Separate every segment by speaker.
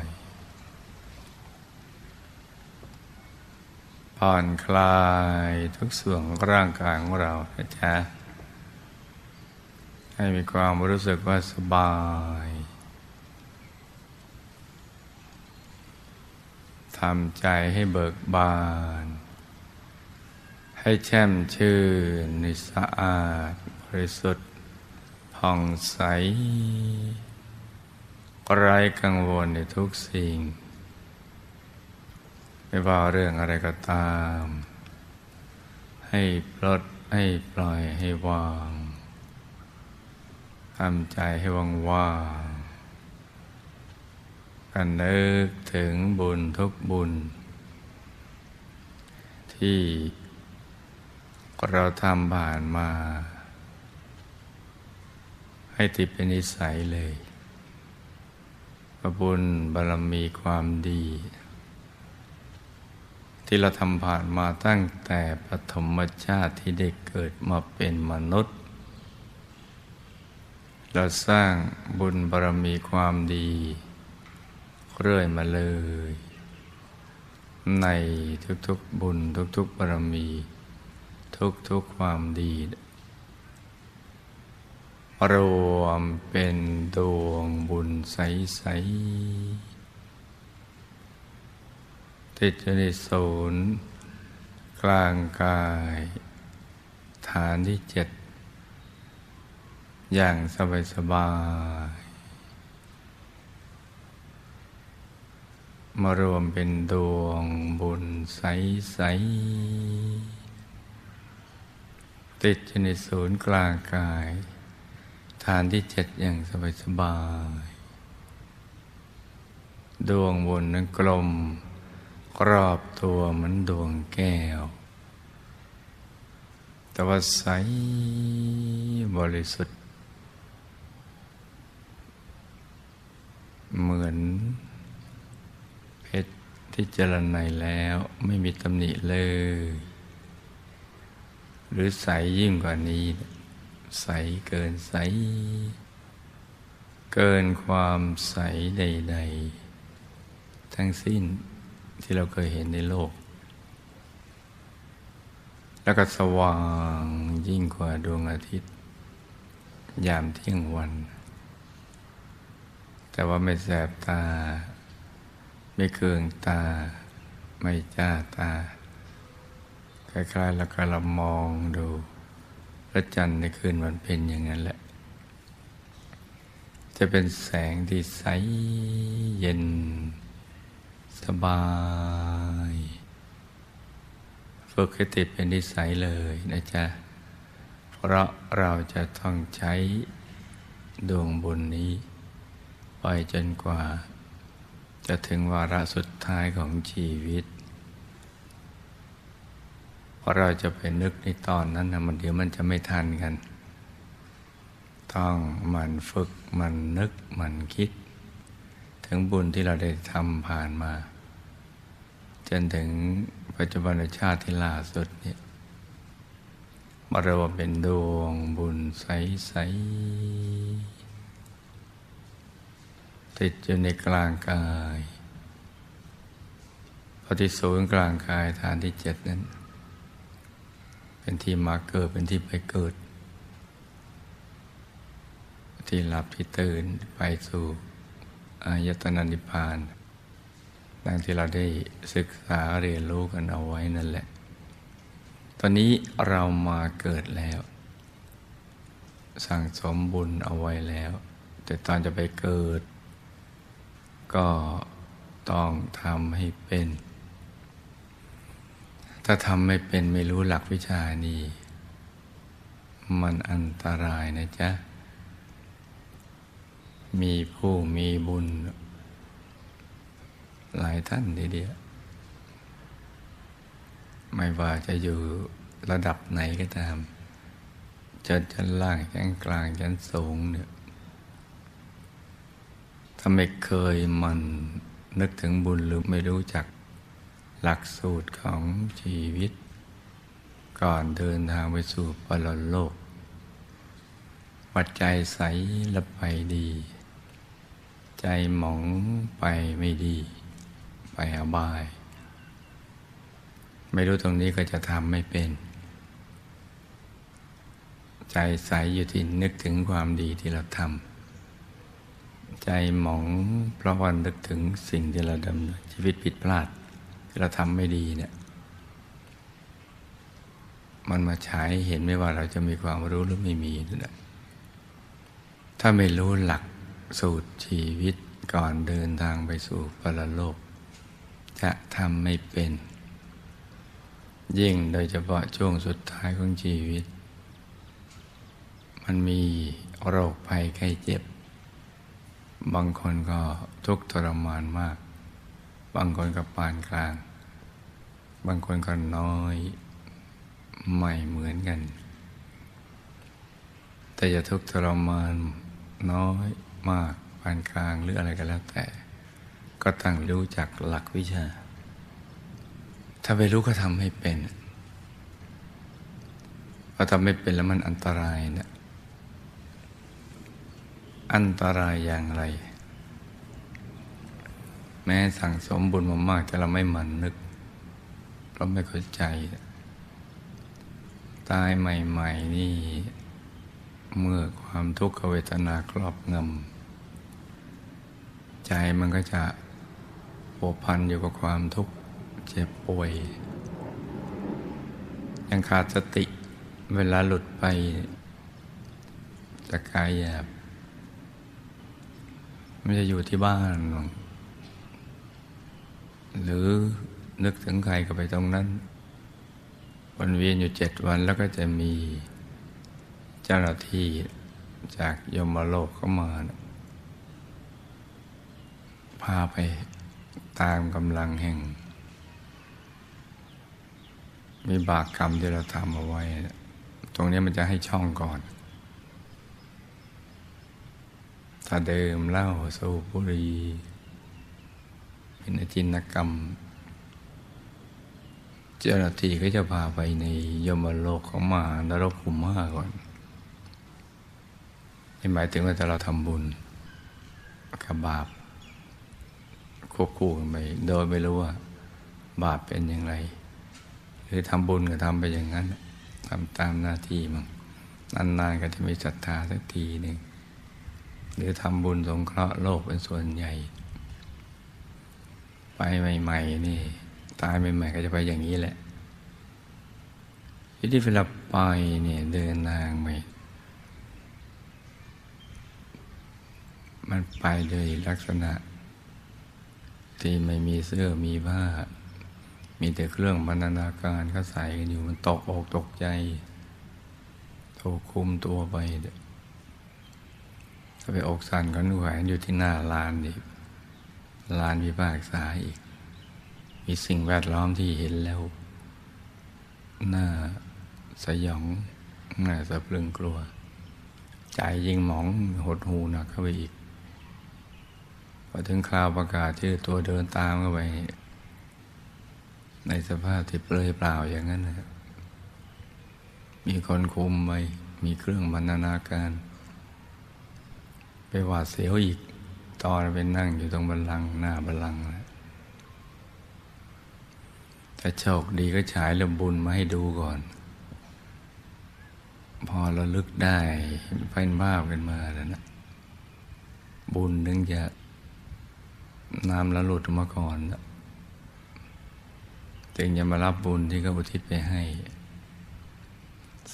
Speaker 1: ย ผ่อนคลายทุกส่วนของร่างกายของเรานะจ๊ะให้มีความรู้สึกว่าสบายทำใจให้เบิกบาน ให้แช่มชื่นในสะอาดบริสุทธิ์ผ่องใสไร้กังวลในทุกสิ่ง ไม่ว่าเรื่องอะไรก็ตาม ให้ปลดให้ปล่อยให้วางทำใจให้ว่างว่างกันนึกถึงบุญทุกบุญ ที่เราทำผ่านมา ให้ติดเป็นนิสัยเลยบุญบารมีความดี ที่เราทำผ่านมาตั้งแต่ปฐมชาติที่ได้เกิดมาเป็นมนุษย์ เราสร้างบุญบารมีความดี เรื่อยมาเลย ในทุกๆบุญทุกๆบารมี ทุกๆความดี รวมเป็นดวงบุญใสๆ ติดอยู่ในศูนย์กลางกาย ฐานที่เจ็ด อย่างสบายสบายมารวมเป็นดวงบุญใสใสๆติดอยู่ในศูนย์กลางกาย ฐานที่เจ็ดอย่างสบายสบายๆดวงบุญนั้นกลม รอบตัวเหมือนดวงแก้ว แต่ว่าใสบริสุทธิ์ เหมือนเพชรที่เจรไนแล้วไม่มีตำหนิเลย หรือใสยิ่งกว่านี้ ใสเกินใส เกินความใสใด ๆ ทั้งสิ้น ที่เราเคยเห็นในโลก แล้วก็สว่างยิ่งกว่าดวงอาทิตย์ ยามเที่ยงวัน แต่ว่าไม่แสบตา ไม่เคืองตา ไม่จ้าตา คล้ายๆแล้วก็เรามองดูพระจันทร์ในคืนวันเพ็ญอย่างนั้นแหละ จะเป็นแสงที่ใสเย็น สบาย ฝึกให้ติดเป็นนิสัยเลยนะจ๊ะ เพราะเราจะต้องใช้ดวงบุญนี้ ไปจนกว่า จะถึงวาระสุดท้ายของชีวิต เพราะเราจะไปนึกในตอนนั้นนะมันเดี๋ยวมันจะไม่ทันกัน ต้องมันฝึกมันนึกมันคิด ถึงบุญที่เราได้ทำผ่านมา จนถึงปัจจุบันชาติที่ล่าสุดเนี่ยมารวมเป็นดวงบุญใส ๆ ติดอยู่ในกลางกายพอที่ศูนย์กลางกายฐานที่เจ็ดนั้น เป็นที่มาเกิดเป็นที่ไปเกิด ที่หลับที่ตื่นไปสู่ อายตนะนิพพานดังที่เราได้ศึกษาเรียนรู้กันเอาไว้นั่นแหละ ตอนนี้เรามาเกิดแล้ว สั่งสมบุญเอาไว้แล้ว แต่ตอนจะไปเกิด ก็ต้องทำให้เป็น ถ้าทำไม่เป็นไม่รู้หลักวิชานี้ มันอันตรายนะจ๊ะ มีผู้มีบุญ หลายท่านทีเดียวไม่ว่าจะอยู่ระดับไหนก็ตามจะชั้นล่างชั้นกลางชั้นสูงเนี่ยถ้าไม่เคยมันนึกถึงบุญหรือไม่รู้จักหลักสูตรของชีวิต ก่อนเดินทางไปสู่ปรโลก วัดใจใสและไปดี ใจหมองไปไม่ดี ไปอบาย ไม่รู้ตรงนี้ก็จะทำไม่เป็น ใจใสอยู่ที่นึกถึงความดีที่เราทำใจหมองเพราะวันนึกถึงสิ่งที่เราดำเนินชีวิตผิดพลาดที่เราทำไม่ดีเนี่ย มันมาฉายเห็นไม่ว่าเราจะมีความรู้หรือไม่มีนั่นแหละถ้าไม่รู้หลัก สูตรชีวิตก่อนเดินทางไปสู่ปรโลก จะทำไม่เป็น ยิ่งโดยเฉพาะช่วงสุดท้ายของชีวิต มันมีโรคภัยไข้เจ็บ บางคนก็ทุกข์ทรมานมาก บางคนก็ปานกลาง บางคนก็น้อยไม่เหมือนกัน แต่จะทุกข์ทรมานน้อย มากปานกลางหรืออะไรก็แล้วแต่ ก็ตั้งรู้จักหลักวิชา ถ้าไม่รู้ก็ทำให้เป็นพอทำไม่เป็นแล้วมันอันตรายนะอันตรายอย่างไร แม้สั่งสมบุญมามากแต่เราไม่หมันนึกเราไม่เข้าใจ ตายใหม่ ๆ นี่ เมื่อความทุกขเวทนาครอบงำ ใจมันก็จะผัวพันอยู่กับความทุกข์เจ็บป่วย ยังขาดสติเวลาหลุดไปจากกายหยาบไม่จะอยู่ที่บ้านหรือนึกถึงใครก็ไปตรงนั้นวนเวียนอยู่เจ็ดวันแล้วก็จะมีเจ้าหน้าที่จากยมโลกเข้ามานะ พาไปตามกำลังแห่งมีบากกรรมที่เราทำเอาไว้ ตรงนี้มันจะให้ช่องก่อน ถ้าเดิมเหล้าสูบบุหรี่เป็นอจินกรรม เจ้าหน้าที่ก็จะพาไปในยมโลกของมานรกขุมมาก่อนนี่หมายถึงว่าถ้าเราทำบุญกับบาป ควบคู่กันไปโดยไม่รู้ว่าบาปเป็นอย่างไร หรือทำบุญก็ทำไปอย่างนั้นทำตามหน้าที่มั่งนานๆก็จะมีศรัทธาสักทีหนึ่งหรือทำบุญสงเคราะห์โลกเป็นส่วนใหญ่ ไปใหม่ ๆ นี่ ตายใหม่ ๆ ก็จะไปอย่างนี้แหละที่เวลาไปเนี่ยเดินทางไปมันไปเลยลักษณะ ที่ไม่มีเสื้อมีผ้า มีแต่เครื่องบรรณาการก็ใส่กันอยู่มันตกอกตกใจถูกคุมตัวไปเด้ถ้าไปอกสั่นกันแขวอยู่ที่หน้าลานอีกลานวิพากษาอีก มีสิ่งแวดล้อมที่เห็นแล้ว หน้าสยองหน้าสะพรึงกลัว ใจยิ่งหมองหดหูหนักเข้าไปอีก พอถึงคราวประกาศชื่อตัวเดินตามเข้าไปในสภาพที่เปลยเปล่าอย่างนั้นนะมีคนคุมไปมีเครื่องบรรณาการ ไปหวาดเสียวอีก ตอนเป็นนั่งอยู่ตรงบันลังหน้าบันลังก์นะถ้าโชคดีก็ฉายรื่องบุญมาให้ดูก่อน พอเราลึกได้เป็นภาพกันมาแล้วนะ บุญนึงจะ น้ำและหลุดออกมาก่อน จึงจะมารับบุญที่เขาอุทิศไปให้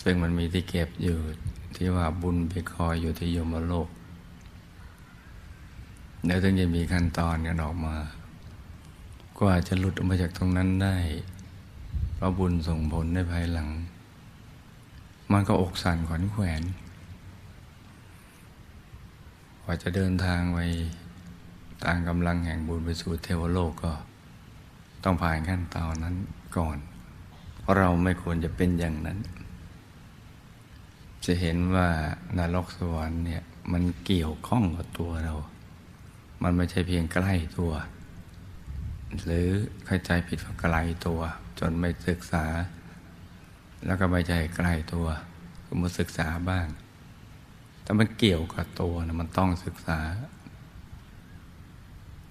Speaker 1: ซึ่งมันมีที่เก็บอยู่ที่ว่าบุญไปคอยอยู่ที่ยมโลกเดี๋ยวถึงจะมีขั้นตอนกันออกมา กว่าจะหลุดออกมาจากตรงนั้นได้ เพราะบุญส่งผลในภายหลัง มันก็อกสั่นขวัญแขวนกว่าจะเดินทางไป ตามกำลังแห่งบุญไปสู่เทวโลกก็ต้องผ่านขั้นตอนนั้นก่อน เราไม่ควรจะเป็นอย่างนั้น จะเห็นว่านรกสวรรค์เนี่ยมันเกี่ยวข้องกับตัวเรา มันไม่ใช่เพียงใกล้ตัว หรือเข้าใจผิดว่าไกลตัว จนไม่ศึกษา แล้วก็ไม่ใช่ใกล้ตัวก็มาศึกษาบ้าง แต่มันเกี่ยวกับตัวนะมันต้องศึกษา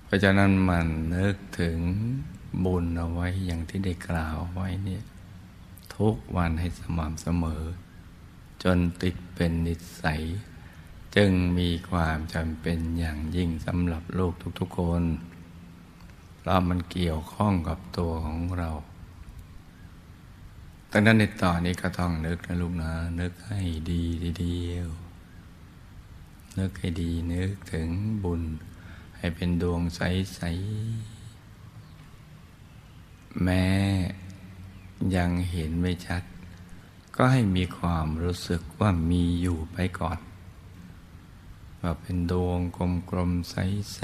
Speaker 1: เพราะฉะนั้นมันนึกถึงบุญเอาไว้อย่างที่ได้กล่าวไว้เนี่ยทุกวันให้สม่ำเสมอ จนติดเป็นนิสัย จึงมีความจำเป็นอย่างยิ่งสำหรับลูกทุกๆคนเพราะมันเกี่ยวข้องกับตัวของเราดังนั้นในตอนนี้ก็ต้องนึกนะลูกนะ นึกให้ดีทีเดียว นึกให้ดีนึกถึงบุญ ให้เป็นดวงใส ๆ แม้ยังเห็นไม่ชัด ก็ให้มีความรู้สึกว่ามีอยู่ไปก่อน ว่าเป็นดวงกลมๆ ใส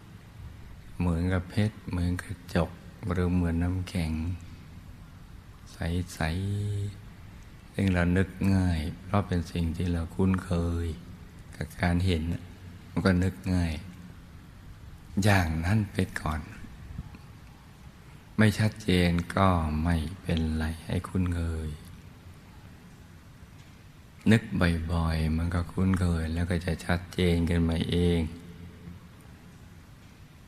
Speaker 1: ๆ เหมือนกับเพชร เหมือนกระจก หรือเหมือนน้ำแข็ง ใส ๆ ซึ่งเรานึกง่าย เพราะเป็นสิ่งที่เราคุ้นเคย กับการเห็นมันก็นึกง่าย อย่างนั้นไปก่อน ไม่ชัดเจนก็ไม่เป็นไรให้คุ้นเคย นึกบ่อยๆ มันก็คุ้นเคยแล้วก็จะชัดเจนกันมาเอง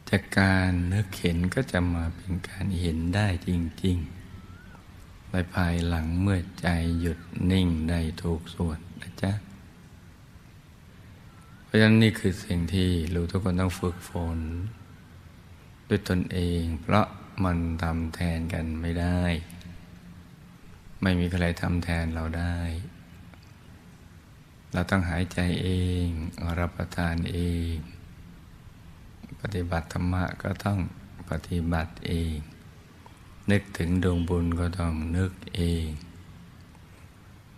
Speaker 1: จากการนึกเห็นก็จะมาเป็นการเห็นได้จริงๆในภายหลังเมื่อใจหยุดนิ่งได้ถูกส่วนนะจ๊ะ ราะฉะนั้นนี่คือสิ่งที่ลูกทุกคนต้องฝึกฝน ด้วยตนเอง เพราะมันทำแทนกันไม่ได้ ไม่มีใครทำแทนเราได้ เราต้องหายใจเอง รับประทานเอง ปฏิบัติธรรมะก็ต้องปฏิบัติเอง นึกถึงดวงบุญก็ต้องนึกเอง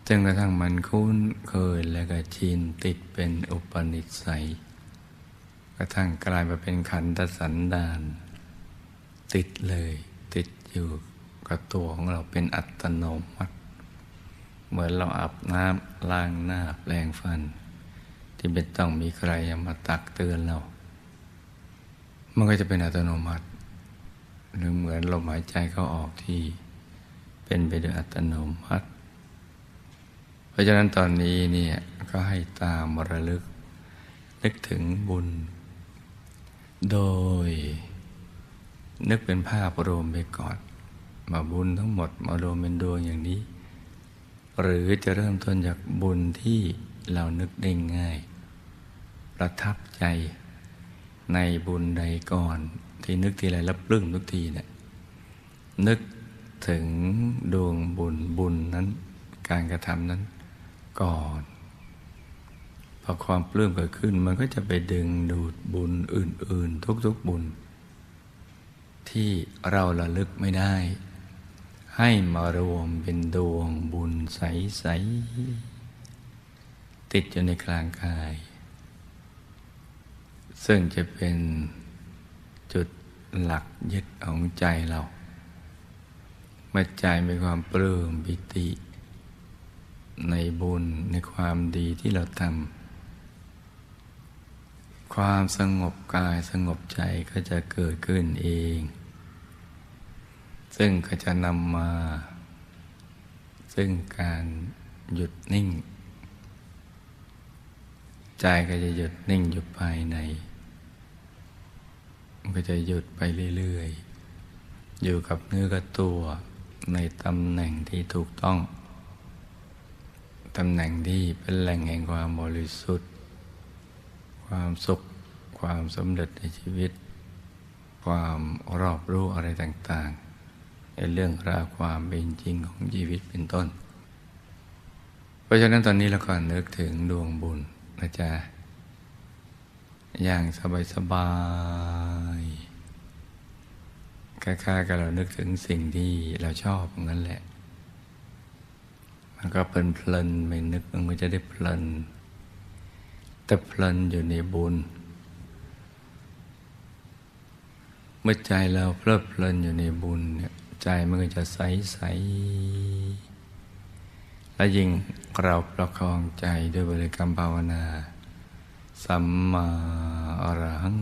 Speaker 1: จนกระทั่งมันคุ้นเคยและก็ชินติดเป็นอุปนิสัย กระทั่งกลายมาเป็นขันธสันดาน ติดเลยติดอยู่กับตัวของเราเป็นอัตโนมัติ เหมือนเราอาบน้ำล้างหน้าแปลงฟัน ที่เป็นต้องมีใครมาตักเตือนเรา มันก็จะเป็นอัตโนมัติ หรือเหมือนลมหายใจเข้าออกที่เป็นไปโดยอัตโนมัติ เพราะฉะนั้นตอนนี้เนี่ยก็ให้ตามระลึก นึกถึงบุญ โดย นึกเป็นภาพรวมไปก่อน มาบุญทั้งหมดมารวมเป็นดวงอย่างนี้ หรือจะเริ่มต้นจากบุญที่เรานึกได้ง่าย ประทับใจในบุญใดก่อน ที่นึกทีไรแล้วปลื้มทุกทีเนี่ยนึกถึงดวงบุญบุญนั้น การกระทำนั้น ก่อน พอความปลื้มเกิดขึ้นมันก็จะไปดึงดูดบุญอื่น ๆ ทุกๆบุญ ที่เราระลึกไม่ได้ ให้มารวมเป็นดวงบุญใส ๆ ติดอยู่ในกลางกาย ซึ่งจะเป็นจุดหลักยึดของใจเราเมื่อใจมีความปลื้มปิติ ในบุญในความดีที่เราทำความสงบกายสงบใจก็จะเกิดขึ้นเอง ซึ่งก็จะนำมา ซึ่งการหยุดนิ่ง ใจก็จะหยุดนิ่งอยู่ภายใน มันก็จะหยุดไปเรื่อยๆ อยู่กับเนื้อกับตัวในตำแหน่งที่ถูกต้อง ตำแหน่งที่เป็นแหล่งแห่งความบริสุทธิ์ ความสุข ความสำเร็จในชีวิต ความรอบรู้อะไรต่างๆ ในเรื่องราวความเป็นจริงของชีวิตเป็นต้น เพราะฉะนั้นตอนนี้เราก็นึกถึงดวงบุญนะจ๊ะ อย่างสบายๆคล้ายๆกับเรานึกถึงสิ่งที่เราชอบงั้นแหละ มันก็เพลินเพลินไม่นึกมันก็จะได้เพลิน แต่เพลินอยู่ในบุญ เมื่อใจเราเพลิดเพลินอยู่ในบุญเนี่ยใจมันก็จะใสใสและยิ่งเราประคองใจด้วยบริกรรมภาวนา สัมมาอรหัง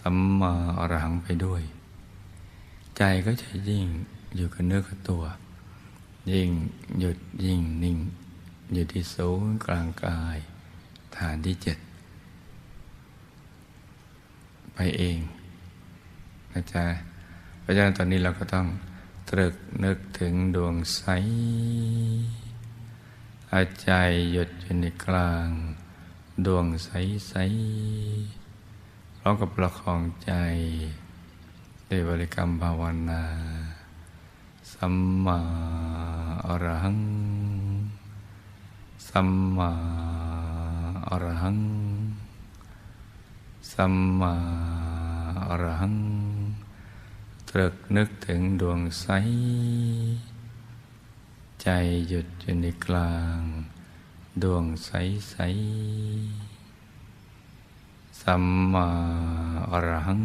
Speaker 1: สัมมาอรหังไปด้วย ใจก็จะยิ่งอยู่กับเนื้อกับตัว ยิ่งหยุดยิ่งนิ่ง อยู่ที่ศูนย์กลางกาย ฐานที่เจ็ดไปเองนะจ๊ะเพราะฉะนั้นตอนนี้เราก็ต้องตรึกนึกถึงดวงใสอาใจหยุดอยู่ในกลาง ดวงใสใสพร้อมกับประคองใจด้วยบริกรรมภาวนา สัมมาอรหัง สัมมาอรหัง สัมมาอรหัง ตรึกนึกถึงดวงใส ใจหยุดอยู่ในกลาง ดวงใสใส สัมมาอรหัง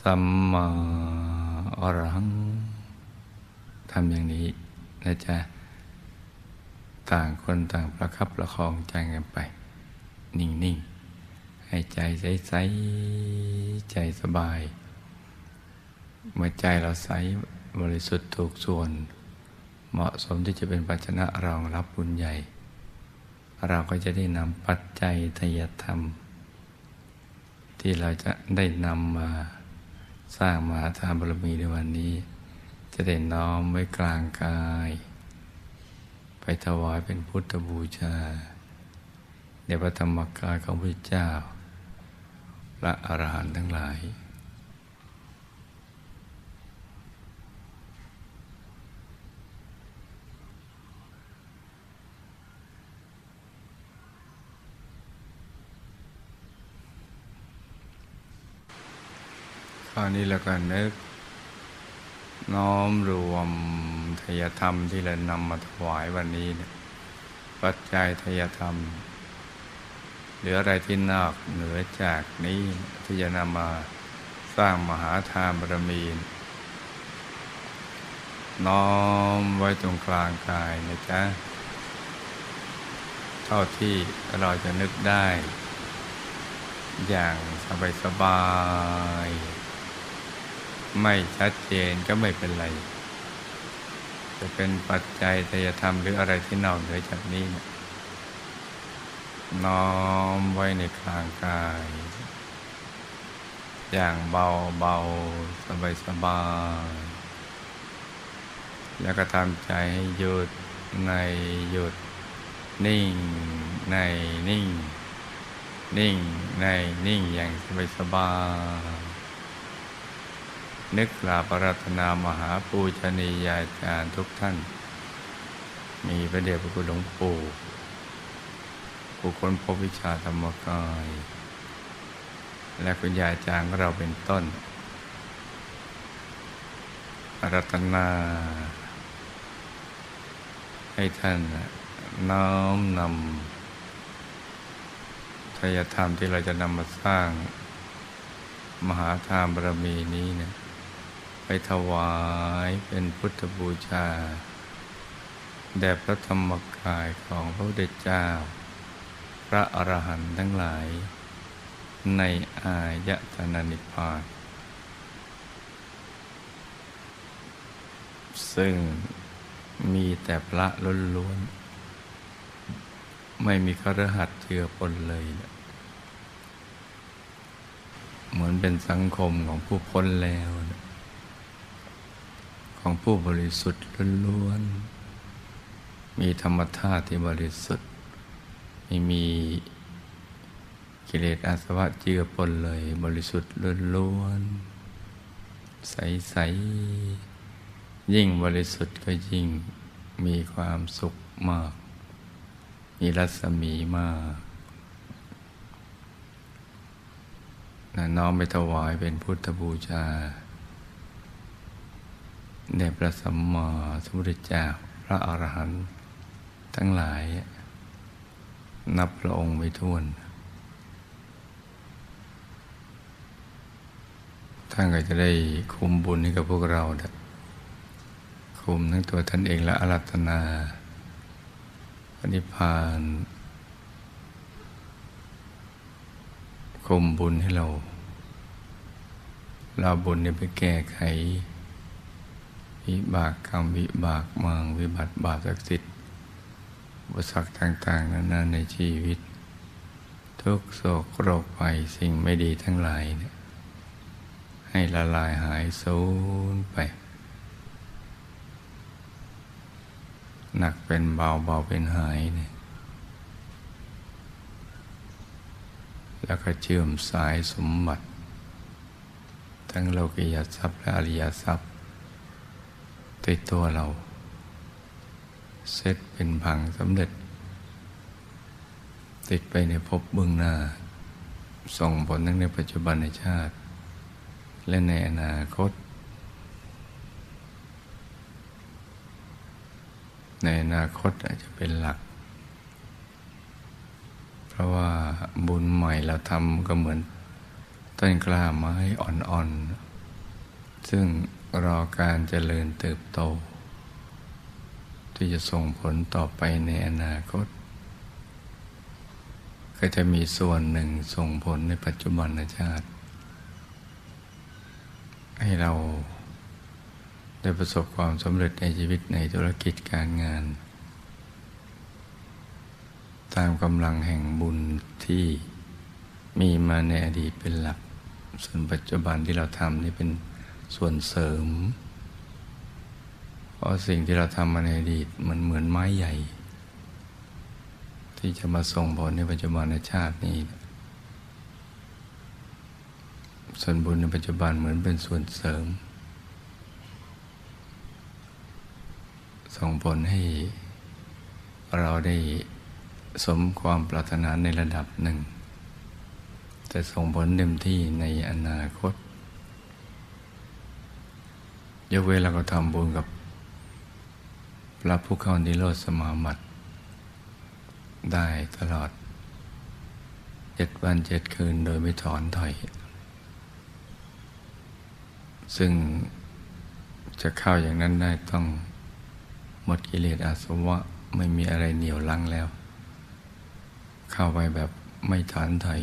Speaker 1: สัมมาอรหัง ทำอย่างนี้นะจ๊ะต่างคนต่างประคับประคองใจกันไป นิ่ง ๆ ให้ใจใสๆใจสบาย เมื่อใจเราใสบริสุทธิ์ถูกส่วน เหมาะสมที่จะเป็นปัจจนะรองรับบุญใหญ่ เราก็จะได้นำปัจจัยทยธรรม ที่เราจะได้นำมาสร้างมหาทานบารมีในวันนี้ จะได้น้อมไว้กลางกาย ไปถวายเป็นพุทธบูชาในพระธรรมกายของพระเจ้าและอรหันต์ทั้งหลาย คราวนี้เราก็นึก น้อมรวมทยธรรมที่เรานำมาถวายวันนี้เนี่ยปัจจัยทยธรรม หรืออะไรที่นอกเหนือจากนี้ที่จะนำมาสร้างมหาทานบารมี น้อมไว้ตรงกลางกายนะจ๊ะ เท่าที่เราจะนึกได้ อย่างสบายๆ ไม่ชัดเจนก็ไม่เป็นไร จะเป็นปัจจัยทยธรรมหรืออะไรที่นอกเหนือจากนี้นี่ยน้อมไว้ในกลางกาย อย่างเบาเบาสบายสบายแล้วก็ทำใจให้หยุดในหยุด นิ่งในนิ่ง นิ่งในนิ่งอย่างสบายสบาย นึกกราบอารัตนามหาปูชนียาจารย์ทุกท่าน มีพระเดชพระคุณหลวงปู่ผู้คนพบวิชาธรรมกาย และคุณยายจางเราเป็นต้นอารัตนา ให้ท่านน้อมนำทายธรรมที่เราจะนำมาสร้าง มหาทานบารมีนี้เนี่ย ไปถวายเป็นพุทธบูชา แด่พระธรรมกายของพระพุทธเจ้า พระอรหันต์ทั้งหลาย ในอายตนะนิพพานซึ่งมีแต่พระล้วนๆ ไม่มีครหัสเจือปนเลยนะเหมือนเป็นสังคมของผู้พ้นแล้วนะ ของผู้บริสุทธิ์ล้วนๆมีธรรมธาตุที่บริสุทธิ์ ไม่มีกิเลสอาสวะเจือปนเลย บริสุทธิ์ล้วนๆใสๆยิ่งบริสุทธิ์ก็ยิ่งมีความสุขมาก มีรัศมีมากน้อมไปถวายเป็นพุทธบูชา แด่พระสัมมาสัมพุทธเจ้าพระอรหันต์ทั้งหลาย นับพระองค์ไม่ถ้วน ท่านก็จะได้คุมบุญให้กับพวกเราคุมทั้งตัวท่านเองและอารัตนาพระนิพพานคุมบุญให้เรา เราบุญเนี่ยไปแก้ไข วิบากกรรมวิบากมังวิบัติบาปศักดิ์สิทธิ์อุปสรรคต่างๆนั้นนะในชีวิต ทุกโศกโรคภัยสิ่งไม่ดีทั้งหลายเนี่ยให้ละลายหายสูญไป หนักเป็นเบาเบาเป็นหายเนี่ยแล้วก็เชื่อมสายสมบัติ ทั้งโลกิยทรัพย์และอริยทรัพย์ ติดตัวเรา เซตเป็นผังสำเร็จ ติดไปในภพเบื้องหน้า ส่งผลทั้งในปัจจุบันในชาติ และในอนาคต ในอนาคตอาจจะเป็นหลัก เพราะว่าบุญใหม่เราทำก็เหมือนต้นกล้าไม้อ่อนๆ ซึ่ง รอการเจริญเติบโต ที่จะส่งผลต่อไปในอนาคต ก็จะมีส่วนหนึ่งส่งผลในปัจจุบันชาติ ให้เราได้ประสบความสำเร็จในชีวิตในธุรกิจการงาน ตามกำลังแห่งบุญที่มีมาในอดีตเป็นหลัก ส่วนปัจจุบันที่เราทำนี่เป็น ส่วนเสริม เพราะสิ่งที่เราทำมาในอดีตมันเหมือนไม้ใหญ่ ที่จะมาส่งผลในปัจจุบันในชาตินี้ ส่วนบุญในปัจจุบันเหมือนเป็นส่วนเสริม ส่งผลให้เราได้สมความปรารถนาในระดับหนึ่ง แต่ส่งผลเต็มที่ในอนาคต ยกเว้นเราก็ทำบุญกับ พระผู้เข้านิโรธสมาบัติได้ตลอดเจ็ดวันเจ็ดคืนโดยไม่ถอนถอย ซึ่งจะเข้าอย่างนั้นได้ต้องหมดกิเลสอาสวะไม่มีอะไรเหนียวลังแล้ว เข้าไปแบบไม่ถอนถอย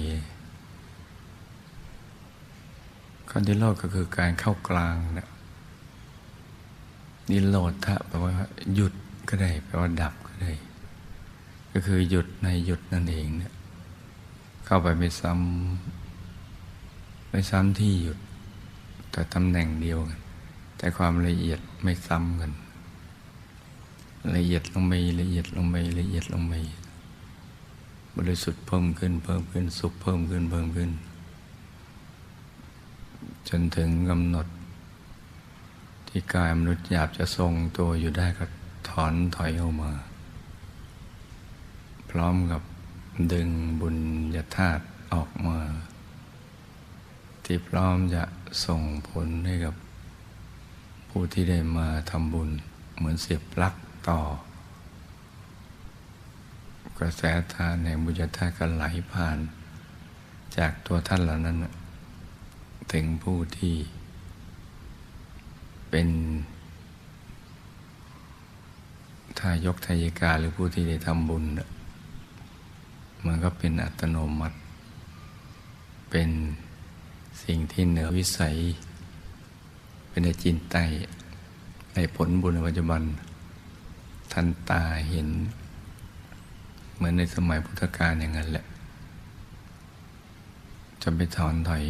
Speaker 1: คันที่โลดก็คือการเข้ากลางนะ นิโรธะแปลว่าหยุดก็ได้แปลว่าดับก็ได้ ก็คือหยุดในหยุดนั่นเองเนี่ยเข้าไปไม่ซ้ำไม่ซ้ำที่หยุด แต่ตำแหน่งเดียวกัน แต่ความละเอียดไม่ซ้ำกัน ละเอียดลงไปละเอียดลงไปละเอียดลงไปบริสุทธิ์เพิ่มขึ้นเพิ่มขึ้นสุขเพิ่มขึ้นเพิ่มขึ้น จนถึงกำหนด ที่กายมนุษย์หยาบจะทรงตัวอยู่ได้ก็ถอนถอยออกมา พร้อมกับดึงบุญญาธาตุออกมา ที่พร้อมจะส่งผลให้กับ ผู้ที่ได้มาทำบุญเหมือนเสียบปลั๊กต่อ กระแสทานแห่งบุญญาธาตุก็ไหลผ่าน จากตัวท่านเหล่านั้น ถึงผู้ที่ เป็นทายกทายกาหรือผู้ที่ได้ทำบุญ มันก็เป็นอัตโนมัติ เป็นสิ่งที่เหนือวิสัย เป็นในจินไตในผลบุญในปัจจุบัน ทันตาเห็น เหมือนในสมัยพุทธกาลอย่างนั้นแหละ จะไปถอนถอย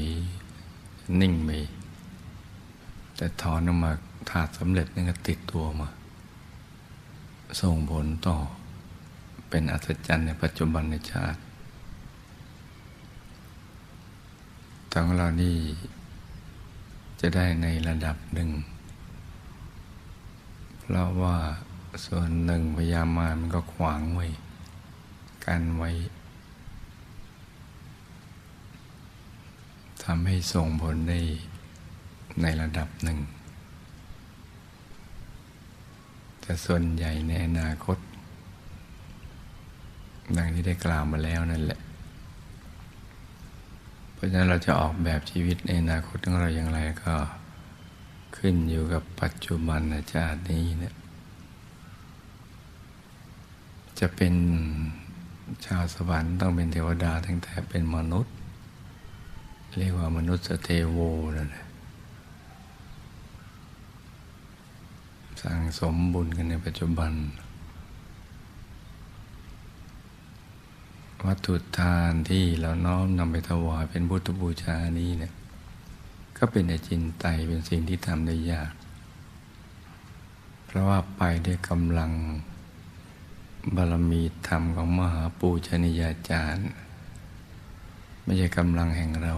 Speaker 1: นิ่งไป แต่ถอนออกมาถาดสำเร็จนั่นก็ติดตัวมา ส่งผลต่อ เป็นอัศจรรย์ในปัจจุบันในชาติทั้งเรานี่จะได้ในระดับหนึ่ง เพราะว่าส่วนหนึ่งพยามารมันก็ขวางไว้ กันไว้ทำให้ส่งผลได้ ในระดับหนึ่ง แต่ส่วนใหญ่ในอนาคต ดังที่ได้กล่าวมาแล้วนั่นแหละ เพราะฉะนั้นเราจะออกแบบชีวิตในอนาคตของเราอย่างไรก็ขึ้นอยู่กับปัจจุบันชาตินี้เนี่ยจะเป็นชาวสวรรค์ต้องเป็นเทวดาตั้งแต่เป็นมนุษย์ เรียกว่ามนุษย์เทโวนั่นแหละ สั่งสมบุญกันในปัจจุบัน วัตถุทานที่เราน้อมนำไปถวายเป็นพุทธบูชานี้เนี่ยก็เป็นอจินไตเป็นสิ่งที่ทำได้ยาก เพราะว่าไปด้วยกำลังบารมีธรรมของมหาปูชนียาจารย์ ไม่ใช่กำลังแห่งเรา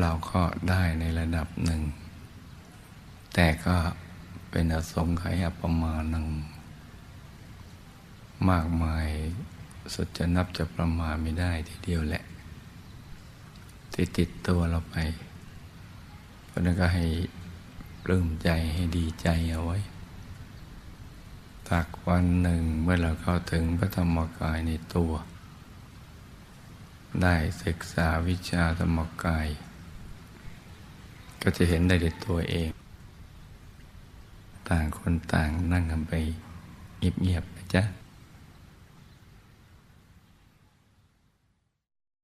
Speaker 1: เราก็ได้ในระดับหนึ่ง แต่ก็เป็นอสงไขยอประมาณหนึ่ง มากมายสุดจะนับจะประมาณไม่ได้ทีเดียวแหละที่ติดตัวเราไป เพราะนั้นก็ให้ปลื้มใจให้ดีใจเอาไว้ตักวันหนึ่งเมื่อเราเข้าถึงพระธรรมกายในตัว ได้ศึกษาวิชาธรรมกาย ก็จะเห็นได้ในตัวเอง ต่างคนต่างนั่งกันไปเงียบๆนะจ๊ะ